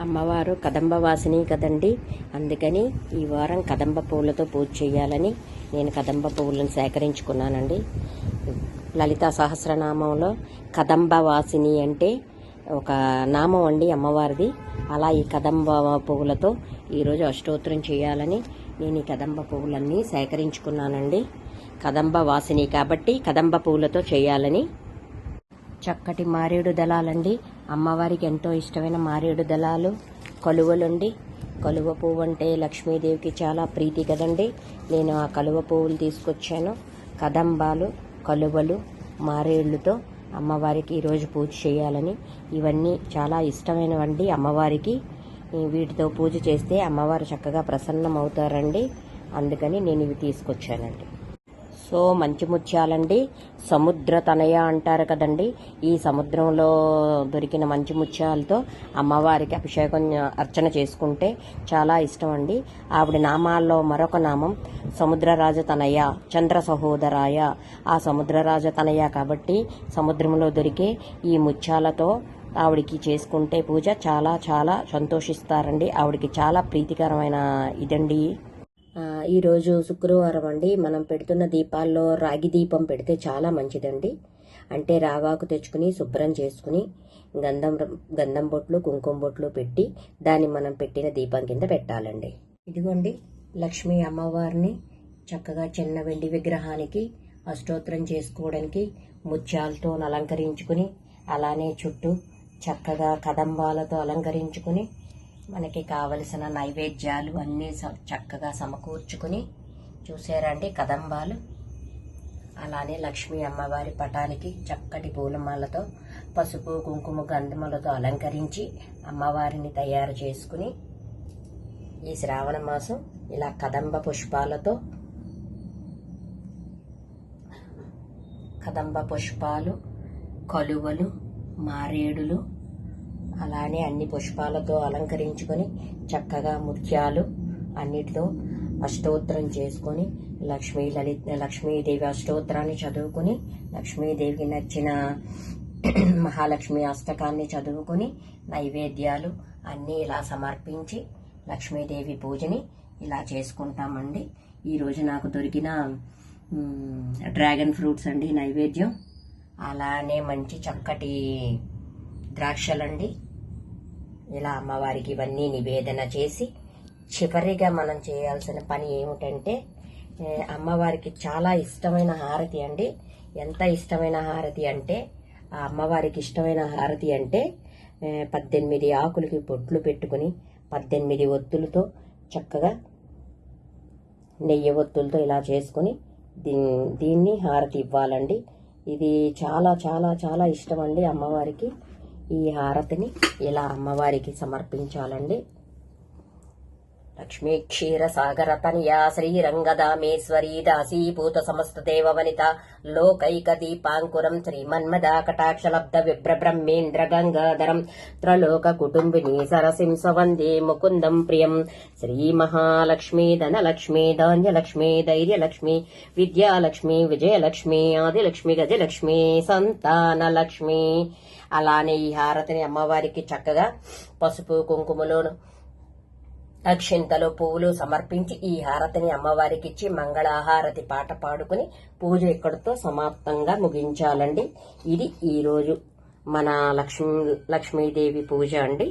అమ్మవారు కదంబ వాసిని కదండి. అందుకని ఈ వారం కదంబ పువ్వులతో పూజ చేయాలని నేను కదంబ పువ్వులను సేకరించుకున్నానండి. లలిత సహస్రనామంలో కదంబ వాసిని అంటే ఒక నామం అండి అమ్మవారిది. అలా ఈ కదంబ పువ్వులతో ఈరోజు అష్టోత్తరం చేయాలని నేను ఈ కదంబ పువ్వులన్నీ సేకరించుకున్నానండి. కదంబ వాసిని కాబట్టి కదంబ పువ్వులతో చేయాలని. చక్కటి మారేడు దళాలండి. అమ్మవారికి ఎంతో ఇష్టమైన మారేడు దళాలు కలువలుండి. కలువ పువ్వు అంటే లక్ష్మీదేవికి చాలా ప్రీతి కదండి. నేను ఆ కలువ పువ్వులు తీసుకొచ్చాను. కదంబాలు కలువలు మారేళ్ళతో అమ్మవారికి ఈరోజు పూజ చేయాలని. ఇవన్నీ చాలా ఇష్టమైనవండి అమ్మవారికి. వీటితో పూజ చేస్తే అమ్మవారు చక్కగా ప్రసన్నం అవుతారండి అందుకని నేను ఇవి తీసుకొచ్చానండి. సో మంచి ముత్యాలండి. సముద్ర తనయ అంటారు కదండి. ఈ సముద్రంలో దొరికిన మంచి ముత్యాలతో అమ్మవారికి అభిషేకం అర్చన చేసుకుంటే చాలా ఇష్టం అండి ఆవిడ నామాల్లో మరొక నామం సముద్రరాజ తనయ చంద్ర సహోదరాయ. ఆ సముద్రరాజ తనయ కాబట్టి సముద్రంలో దొరికే ఈ ముత్యాలతో ఆవిడికి చేసుకుంటే పూజ చాలా చాలా సంతోషిస్తారండి. ఆవిడికి చాలా ప్రీతికరమైన ఇదండి. ఈరోజు శుక్రవారం అండి. మనం పెడుతున్న దీపాల్లో రాగి దీపం పెడితే చాలా మంచిదండి. అంటే రావాకు తెచ్చుకుని శుభ్రం చేసుకుని గంధం గంధం బొట్లు కుంకుమ బొట్లు పెట్టి దాన్ని మనం పెట్టిన దీపం కింద పెట్టాలండి. ఇదిగోండి లక్ష్మీ అమ్మవారిని చక్కగా చిన్న వెండి విగ్రహానికి అష్టోత్తరం చేసుకోవడానికి ముత్యాలతో అలంకరించుకుని అలానే చుట్టూ చక్కగా కదంబాలతో అలంకరించుకుని మనకి కావలసిన నైవేద్యాలు అన్నీ స- చక్కగా సమకూర్చుకుని చూసారండి కదంబాలు? అలానే లక్ష్మీ అమ్మవారి పటానికి చక్కటి పూలమాలతో పసుపు కుంకుమ గంధములతో అలంకరించి అమ్మవారిని తయారు చేసుకుని ఈ శ్రావణ మాసం ఇలా కదంబ పుష్పాలతో కదంబ పుష్పాలు కలువలు మారేడులు అలానే అన్ని పుష్పాలతో అలంకరించుకొని చక్కగా ముత్యాలు అన్నిటితో అష్టోత్తరం చేసుకొని లక్ష్మీ లలిత లక్ష్మీదేవి అష్టోత్తరాన్ని చదువుకుని లక్ష్మీదేవికి నచ్చిన మహాలక్ష్మి అష్టకాన్ని చదువుకుని నైవేద్యాలు అన్నీ ఇలా సమర్పించి లక్ష్మీదేవి పూజని ఇలా చేసుకుంటామండి. ఈరోజు నాకు దొరికిన డ్రాగన్ ఫ్రూట్స్ అండి నైవేద్యం. అలానే మంచి చక్కటి ద్రాక్షలండి. ఇలా అమ్మవారికి ఇవన్నీ నివేదన చేసి చివరిగా మనం చేయాల్సిన పని ఏమిటంటే అమ్మవారికి చాలా ఇష్టమైన హారతి అండి. ఎంత ఇష్టమైన హారతి అంటే ఆ అమ్మవారికి ఇష్టమైన హారతి అంటే పద్దెనిమిది ఆకులకి బొట్లు పెట్టుకుని పద్దెనిమిది ఒత్తులతో చక్కగా నెయ్యి ఒత్తులతో ఇలా చేసుకుని దీన్ని దీన్ని హారతి ఇవ్వాలండి. ఇది చాలా చాలా చాలా ఇష్టం అండి అమ్మవారికి. ఈ హారతిని ఇలా అమ్మవారికి సమర్పించాలండి. లక్ష్మీ సాగర తనయా శ్రీరంగదామేశ్వరీ దాసీభూత సమస్త వనిత లోకైక దీపాంకురం శ్రీమన్మద కటాక్షలబ్ద విభ్ర బ్రహ్మేంద్ర గంగాధరం త్రలోక కుటుంబిని సరసింస వందే ముకుందం ప్రియం. శ్రీ మహాలక్ష్మీ ధనలక్ష్మీ ధాన్యలక్ష్మీ ధైర్యలక్ష్మి విద్యాలక్ష్మి విజయలక్ష్మి ఆదిలక్ష్మి గజలక్ష్మి సంతానలక్ష్మి. అలానే ఈ హారతిని అమ్మవారికి చక్కగా పసుపు కుంకుమలోను అక్షింతలు పువ్వులు సమర్పించి ఈ హారతిని అమ్మవారికి ఇచ్చి మంగళాహారతి పాట పాడుకుని పూజ ఇక్కడితో సమాప్తంగా ముగించాలండి. ఇది ఈరోజు మన లక్ష్మీ లక్ష్మీదేవి పూజ అండి.